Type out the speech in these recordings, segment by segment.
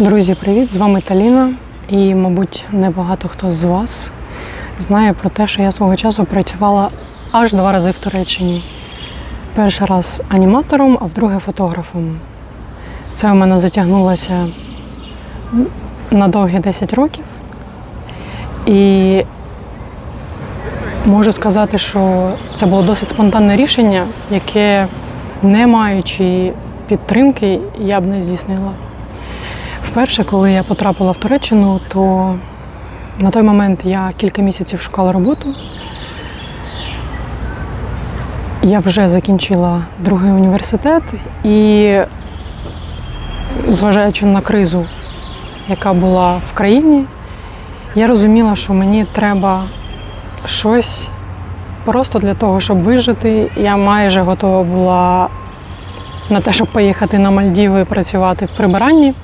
Друзі, привіт! З вами Таліна. І, мабуть, небагато хто з вас знає про те, що я свого часу працювала аж два рази в Туреччині. Перший раз аніматором, а вдруге фотографом. Це у мене затягнулося на довгі 10 років. І можу сказати, що це було досить спонтанне рішення, яке, не маючи підтримки, я б не здійснила. Вперше, коли я потрапила в Туреччину, то на той момент я кілька місяців шукала роботу. Я вже закінчила другий університет і, зважаючи на кризу, яка була в країні, я розуміла, що мені треба щось просто для того, щоб вижити. Я майже готова була на те, щоб поїхати на Мальдіви працювати в прибиранні.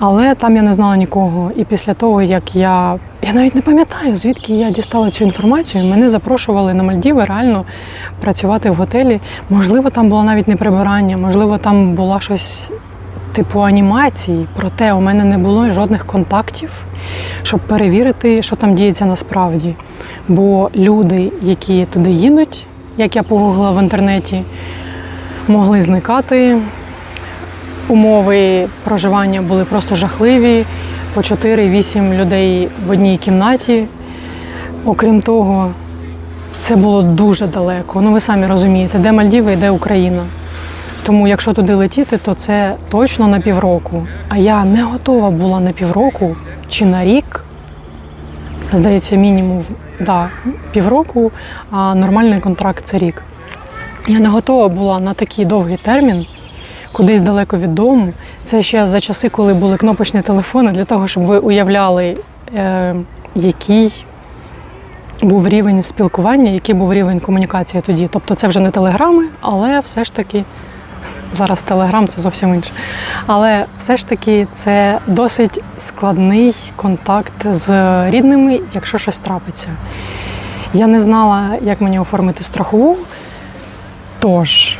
Але там я не знала нікого. І після того, як я. Я навіть не пам'ятаю, звідки я дістала цю інформацію. Мене запрошували на Мальдіви реально працювати в готелі. Можливо, там було навіть не прибирання, можливо, там була щось типу анімації. Проте у мене не було жодних контактів, щоб перевірити, що там діється насправді. Бо люди, які туди їдуть, як я погуглила в інтернеті, могли зникати. Умови проживання були просто жахливі. По 4-8 людей в одній кімнаті. Окрім того, це було дуже далеко. Ну ви самі розумієте, де Мальдіви і де Україна. Тому якщо туди летіти, то це точно на півроку. А я не готова була на півроку чи на рік. Здається, мінімум да, півроку, а нормальний контракт це рік. Я не готова була на такий довгий термін кудись далеко від дому. Це ще за часи, коли були кнопочні телефони, для того, щоб ви уявляли, е, який був рівень спілкування, який був рівень комунікації тоді. Тобто це вже не телеграми, але все ж таки. Зараз телеграм це зовсім інше. Але все ж таки це досить складний контакт з рідними, якщо щось трапиться. Я не знала, як мені оформити страхову. Тож,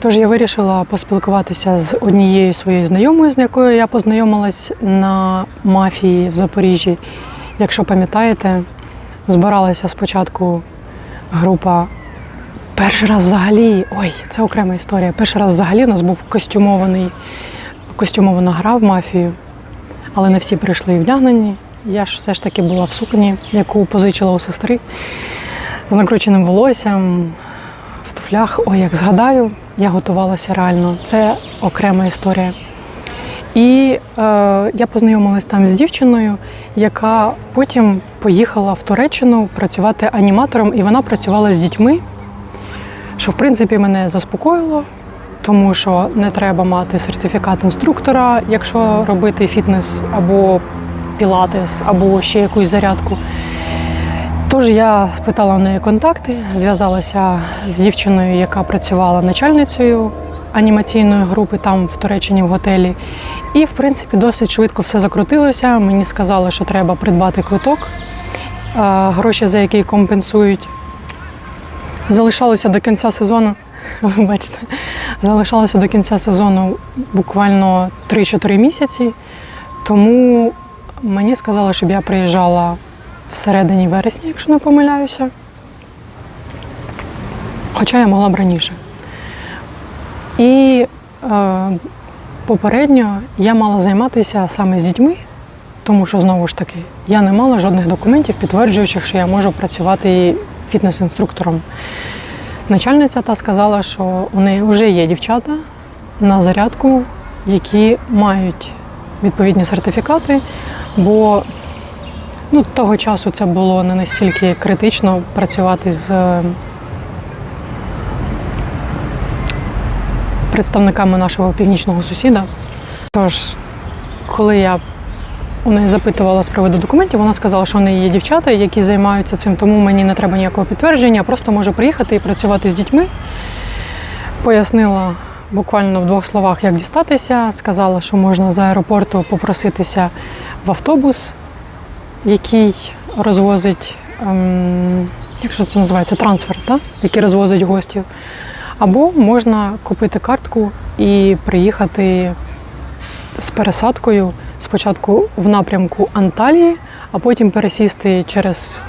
Тож я вирішила поспілкуватися з однією своєю знайомою, з якою я познайомилась на мафії в Запоріжжі. Якщо пам'ятаєте, збиралася спочатку група. Перший раз взагалі, ой, це окрема історія. Перший раз взагалі у нас був костюмований, костюмована гра в мафію, але не всі прийшли вдягнені. Я ж все ж таки була в сукні, яку позичила у сестри з накрученим волоссям, туфлях. Ой, як згадаю, я готувалася реально. Це окрема історія. І е, я познайомилася там з дівчиною, яка потім поїхала в Туреччину працювати аніматором, і вона працювала з дітьми, що в принципі мене заспокоїло, тому що не треба мати сертифікат інструктора, якщо робити фітнес або пілатес, або ще якусь зарядку. Тож я спитала в неї контакти, зв'язалася з дівчиною, яка працювала начальницею анімаційної групи там в Туреччині в готелі. І, в принципі, досить швидко все закрутилося. Мені сказали, що треба придбати квиток, гроші за який компенсують. Залишалося до кінця сезону. Ви залишалося до кінця сезону буквально 3-4 місяці. Тому мені сказали, щоб я приїжджала всередині вересня, якщо не помиляюся. Хоча я могла б раніше. І е, попередньо я мала займатися саме з дітьми, тому що, знову ж таки, я не мала жодних документів, підтверджуючих, що я можу працювати фітнес-інструктором. Начальниця та сказала, що у неї вже є дівчата на зарядку, які мають відповідні сертифікати, бо Ну, того часу це було не настільки критично працювати з е, представниками нашого північного сусіда. Тож, коли я у неї запитувала з приводу документів, вона сказала, що у неї є дівчата, які займаються цим, тому мені не треба ніякого підтвердження, просто можу приїхати і працювати з дітьми. Пояснила буквально в двох словах, як дістатися. Сказала, що можна з аеропорту попроситися в автобус який розвозить, ем, як же це називається, трансфер, так? який розвозить гостів. Або можна купити картку і приїхати з пересадкою спочатку в напрямку Анталії, а потім пересісти через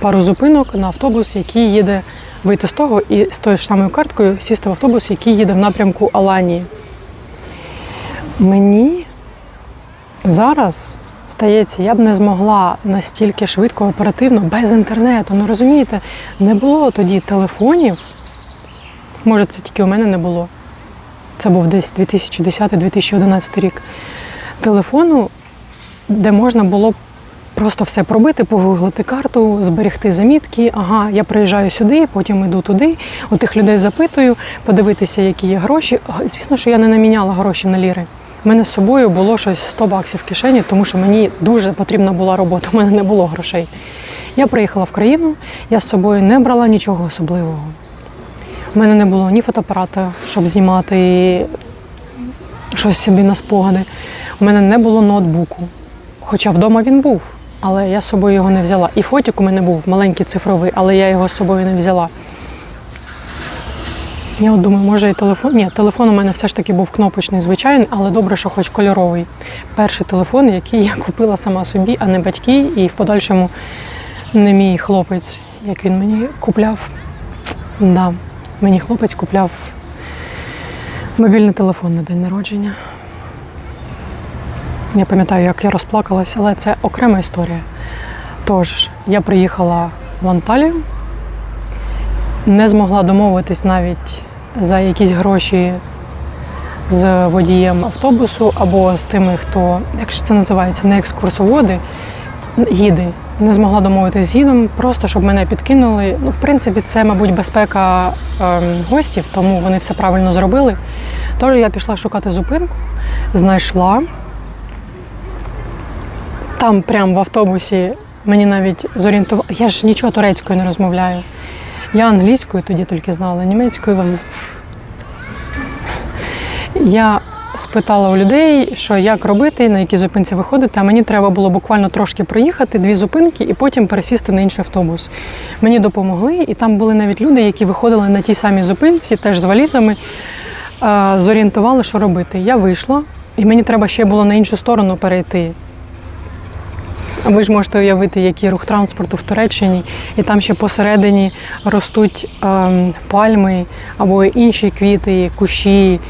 пару зупинок на автобус, який їде вийти з того і з тою ж самою карткою сісти в автобус, який їде в напрямку Аланії. Мені зараз стається, я б не змогла настільки швидко, оперативно, без інтернету. Ну розумієте, не було тоді телефонів. Може, це тільки у мене не було. Це був десь 2010-2011 рік. Телефону, де можна було просто все пробити, погуглити карту, зберегти замітки. Ага, я приїжджаю сюди, потім йду туди. У тих людей запитую, подивитися, які є гроші. Звісно, що я не наміняла гроші на ліри. У мене з собою було щось 100 баксів в кишені, тому що мені дуже потрібна була робота. У мене не було грошей. Я приїхала в країну, я з собою не брала нічого особливого. У мене не було ні фотоапарата, щоб знімати щось собі на спогади. У мене не було ноутбуку. Хоча вдома він був, але я з собою його не взяла. І фотик у мене був маленький цифровий, але я його з собою не взяла. Я от думаю, може і телефон. Ні, телефон у мене все ж таки був кнопочний, звичайний, але добре, що хоч кольоровий. Перший телефон, який я купила сама собі, а не батьки, і в подальшому не мій хлопець, як він мені купляв. Да, мені хлопець купляв мобільний телефон на день народження. Я пам'ятаю, як я розплакалась, але це окрема історія. Тож, я приїхала в Анталію, не змогла домовитись навіть за якісь гроші з водієм автобусу або з тими, хто, як ж це називається, не екскурсоводи, гіди. Не змогла домовитись з гідом, просто щоб мене підкинули. Ну, в принципі, це, мабуть, безпека ем, гостів, тому вони все правильно зробили. Тож я пішла шукати зупинку, знайшла. Там, прямо в автобусі, мені навіть зорієнтували. Я ж нічого турецькою не розмовляю. Я англійською тоді тільки знала, німецькою. Я спитала у людей, що як робити, на якій зупинці виходити, а мені треба було буквально трошки проїхати, дві зупинки, і потім пересісти на інший автобус. Мені допомогли, і там були навіть люди, які виходили на тій самій зупинці, теж з валізами, е, зорієнтували, що робити. Я вийшла, і мені треба ще було на іншу сторону перейти. Ви ж можете уявити, який рух транспорту в Туреччині, і там ще посередині ростуть ем, пальми або інші квіти, кущі.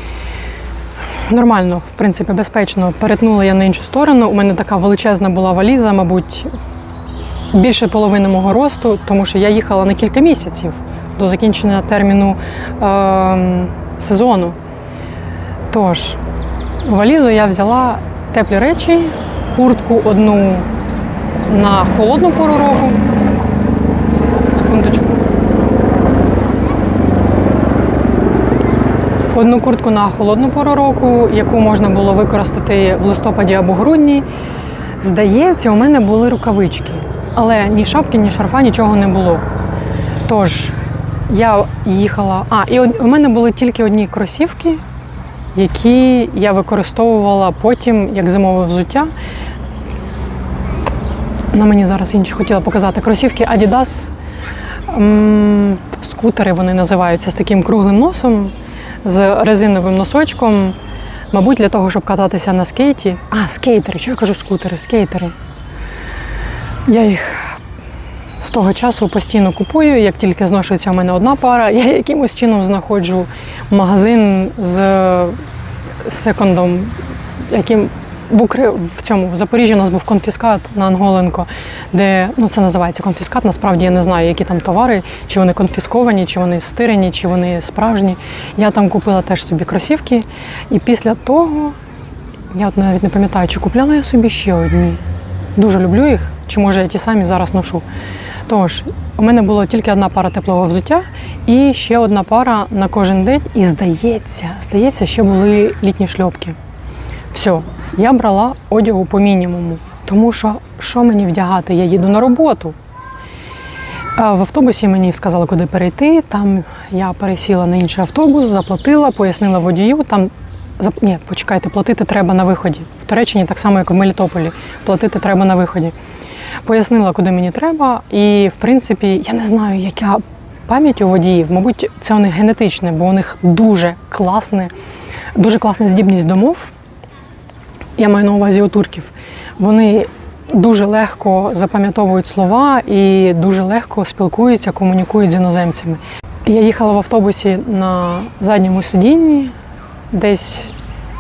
Нормально, в принципі, безпечно. Перетнула я на іншу сторону. У мене така величезна була валіза, мабуть, більше половини мого росту, тому що я їхала на кілька місяців до закінчення терміну ем, сезону. Тож, валізу я взяла теплі речі, куртку одну на холодну пору року. Секундочку. Одну куртку на холодну пору року, яку можна було використати в листопаді або грудні. Здається, у мене були рукавички, але ні шапки, ні шарфа, нічого не було. Тож я їхала. А, і у мене були тільки одні кросівки, які я використовувала потім як зимове взуття. На мені зараз інші хотіла показати кросівки Adidas. Скутери вони називаються з таким круглим носом, з резиновим носочком. Мабуть, для того, щоб кататися на скейті. А, скейтери, що я кажу скутери, скейтери. Я їх з того часу постійно купую. Як тільки зношується у мене одна пара, я якимось чином знаходжу магазин з секондом, яким в Укра... в цьому в Запоріжжі у нас був конфіскат на Анголенко, де ну це називається конфіскат. Насправді я не знаю, які там товари, чи вони конфісковані, чи вони стирені, чи вони справжні. Я там купила теж собі кросівки, і після того я от навіть не пам'ятаю, чи купляла я собі ще одні. Дуже люблю їх, чи може я ті самі зараз ношу. Тож, у мене було тільки одна пара теплого взуття і ще одна пара на кожен день. І здається, здається, ще були літні шльопки. Все, я брала одягу по мінімуму, тому що що мені вдягати? Я їду на роботу. В автобусі мені сказали, куди перейти. Там я пересіла на інший автобус, заплатила, пояснила водію. Там ні, почекайте, платити треба на виході. В Туреччині так само, як в Мелітополі. Платити треба на виході. Пояснила, куди мені треба, і в принципі, я не знаю, яка пам'ять у водіїв. Мабуть, це у них генетичне, бо у них дуже класне, дуже класна здібність до мов. Я маю на увазі у турків, вони дуже легко запам'ятовують слова і дуже легко спілкуються, комунікують з іноземцями. Я їхала в автобусі на задньому сидінні, десь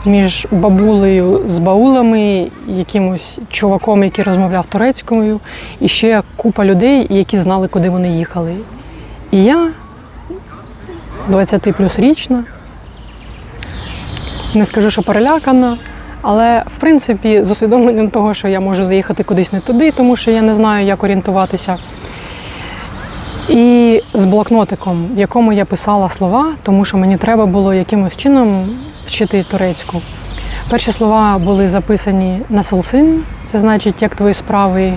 між бабулею з баулами, якимось чуваком, який розмовляв турецькою, і ще купа людей, які знали, куди вони їхали. І я 20 плюс річна, не скажу, що перелякана, але в принципі з усвідомленням того, що я можу заїхати кудись не туди, тому що я не знаю, як орієнтуватися. І з блокнотиком, в якому я писала слова, тому що мені треба було якимось чином вчити турецьку. Перші слова були записані на селсин, це значить, як твої справи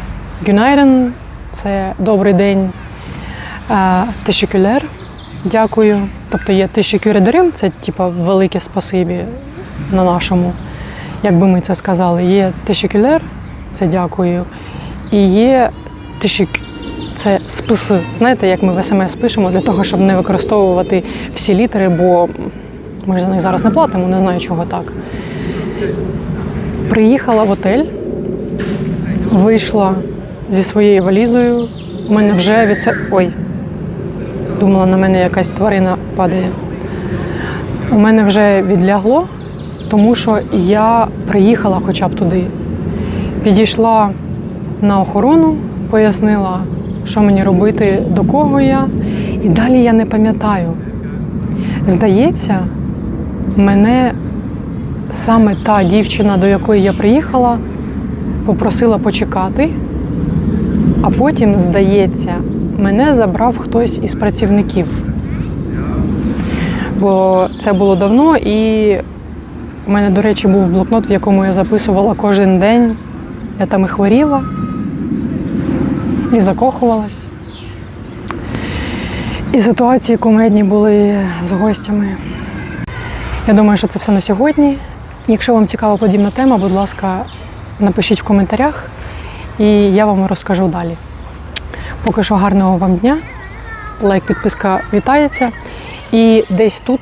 Гюнайрен, це добрий день, тешекюлер, дякую. Тобто є тешекюредерим, це типа велике спасибі на нашому, як би ми це сказали. Є тешекюлер, це дякую. І є тешек, це спис. Знаєте, як ми в смс пишемо для того, щоб не використовувати всі літери, бо ми ж за них зараз не платимо, не знаю, чого так. Приїхала в отель, вийшла зі своєю валізою. У мене вже від це. Ой, думала, на мене якась тварина падає. У мене вже відлягло, тому що я приїхала хоча б туди. Підійшла на охорону, пояснила, що мені робити, до кого я. І далі я не пам'ятаю. Здається, мене саме та дівчина, до якої я приїхала, попросила почекати, а потім, здається, мене забрав хтось із працівників. Бо це було давно, і у мене, до речі, був блокнот, в якому я записувала кожен день. Я там і хворіла, і закохувалась. І ситуації кумедні були з гостями. Я думаю, що це все на сьогодні. Якщо вам цікава подібна тема, будь ласка, напишіть в коментарях, і я вам розкажу далі. Поки що гарного вам дня. Лайк, підписка вітається. І десь тут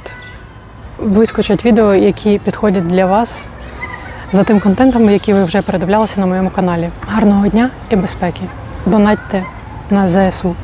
вискочать відео, які підходять для вас за тим контентом, який ви вже передивлялися на моєму каналі. Гарного дня і безпеки! Донатьте на ЗСУ.